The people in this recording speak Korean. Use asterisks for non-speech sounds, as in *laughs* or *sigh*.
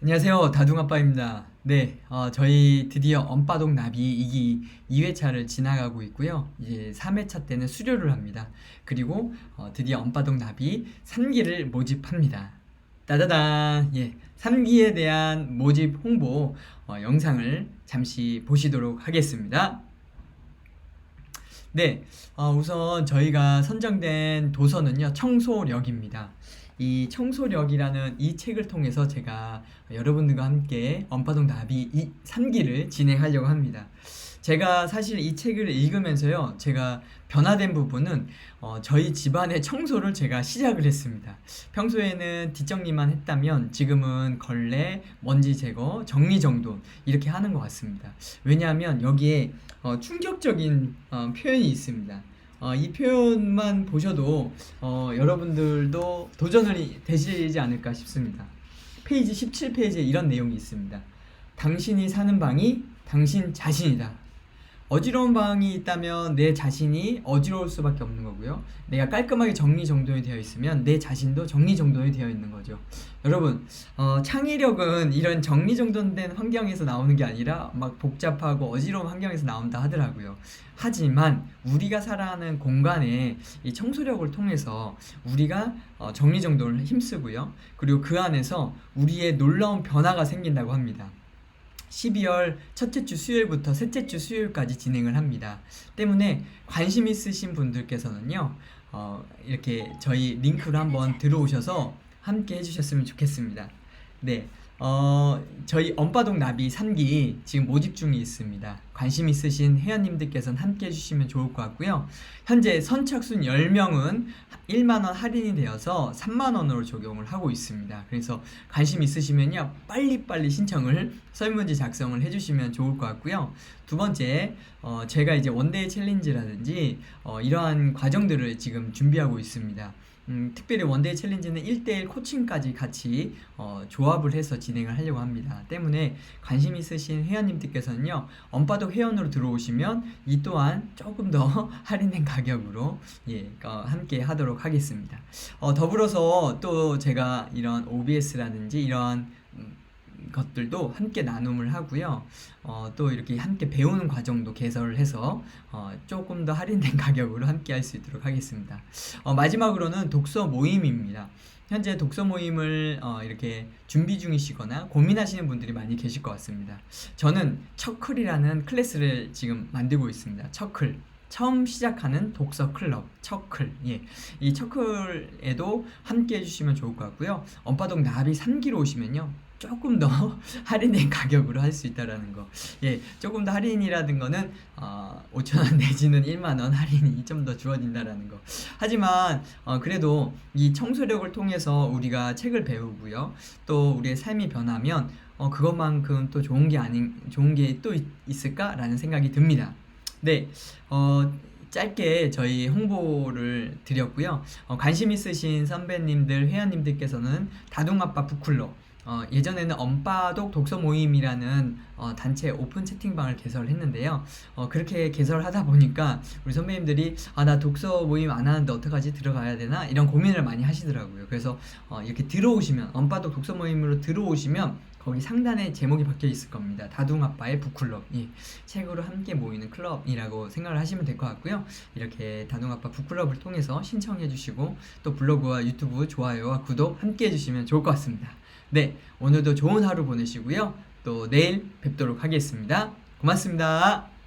안녕하세요. 다둥아빠입니다. 네, 어, 저희 드디어 엄빠동 나비 이기 2회차를 지나가고 있고요. 이제 3회차 때는 수료를 합니다. 그리고 어, 드디어 엄빠동 나비 3기를 모집합니다. 따다단! 예, 3기에 대한 모집 홍보 어, 영상을 잠시 보시도록 하겠습니다. 네, 어, 우선 저희가 선정된 도서는요, 청소력입니다. 이 청소력이라는 이 책을 통해서 제가 여러분들과 함께 언파동 나비 이 3기를 진행하려고 합니다. 제가 사실 이 책을 읽으면서요, 제가 변화된 부분은 어, 저희 집안의 청소를 제가 시작을 했습니다. 평소에는 뒷정리만 했다면 지금은 걸레, 먼지 제거, 정리정돈 이렇게 하는 것 같습니다. 왜냐하면 여기에 어, 충격적인 어, 표현이 있습니다. 어, 이 표현만 보셔도 어, 여러분들도 도전을 되시지 않을까 싶습니다. 페이지 17페이지에 이런 내용이 있습니다. 당신이 사는 방이 당신 자신이다. 어지러운 방이 있다면 내 자신이 어지러울 수밖에 없는 거고요. 내가 깔끔하게 정리정돈이 되어 있으면 내 자신도 정리정돈이 되어 있는 거죠. 여러분, 어, 창의력은 이런 정리정돈된 환경에서 나오는 게 아니라 막 복잡하고 어지러운 환경에서 나온다 하더라고요. 하지만 우리가 살아가는 공간에 이 청소력을 통해서 우리가 어, 정리정돈을 힘쓰고요. 그리고 그 안에서 우리의 놀라운 변화가 생긴다고 합니다. 12월 첫째 주 수요일부터 셋째 주 수요일까지 진행을 합니다. 때문에 관심 있으신 분들께서는요, 어, 이렇게 저희 링크로 한번 들어오셔서 함께 해주셨으면 좋겠습니다. 네, 어, 저희 엄빠동 나비 3기 지금 모집 중에 있습니다. 관심 있으신 회원님들께서는 함께 해주시면 좋을 것 같고요. 현재 선착순 10명은 1만원 할인이 되어서 3만원으로 적용을 하고 있습니다. 그래서 관심 있으시면요. 빨리빨리 신청을 설문지 작성을 해주시면 좋을 것 같고요. 두 번째, 어, 제가 이제 원데이 챌린지라든지 어, 이러한 과정들을 지금 준비하고 있습니다. 음, 특별히 원데이 챌린지는 1대1 코칭까지 같이 어, 조합을 해서 진행을 하려고 합니다. 때문에 관심 있으신 회원님들께서는요, 언파도 회원으로 들어오시면 이 또한 조금 더 *laughs* 할인된 가격으로 예, 어, 함께 하도록 하겠습니다. 어, 더불어서 또 제가 이런 OBS라든지 이런 음, 것들도 함께 나눔을 하고요. 어, 또 이렇게 함께 배우는 과정도 개설을 해서 어, 조금 더 할인된 *laughs* 가격으로 함께 할 수 있도록 하겠습니다. 어, 마지막으로는 독서 모임입니다. 현재 독서 모임을 어, 이렇게 준비 중이시거나 고민하시는 분들이 많이 계실 것 같습니다. 저는 척클이라는 클래스를 지금 만들고 있습니다. 척클. 처음 시작하는 독서 클럽 척클 예. 이 척클에도 함께 해주시면 좋을 것 같고요 언파동 나비 3기로 오시면요 조금 더 *laughs* 할인된 가격으로 할 수 있다라는 거. 예, 조금 더 할인이라는 거는 어, 5,000원 내지는 1만 원 할인이 좀 더 주어진다라는 거. 하지만 어, 그래도 이 청소력을 통해서 우리가 책을 배우고요. 또 우리의 삶이 변하면 어, 그것만큼 또 좋은 게 아닌 좋은 게 또 있을까라는 생각이 듭니다. 네. 어, 짧게 저희 홍보를 드렸고요. 어, 관심 있으신 선배님들, 회원님들께서는 다둥아빠 북클럽 어, 예전에는 엄빠독 독서 모임이라는 어, 단체 오픈 채팅방을 개설을 했는데요. 어, 그렇게 개설하다 보니까 우리 선배님들이 아, 나 독서 모임 안 하는데 어떡하지? 들어가야 되나? 이런 고민을 많이 하시더라고요. 그래서 어, 이렇게 들어오시면 엄빠독 독서 모임으로 들어오시면 거기 상단에 제목이 박혀 있을 겁니다. 다둥아빠의 북클럽. 예. 책으로 함께 모이는 클럽이라고 생각을 하시면 될 것 같고요. 이렇게 다둥아빠 북클럽을 통해서 신청해 주시고 또 블로그와 유튜브 좋아요와 구독 함께 해주시면 좋을 것 같습니다. 네, 오늘도 좋은 하루 보내시고요. 또 내일 뵙도록 하겠습니다. 고맙습니다.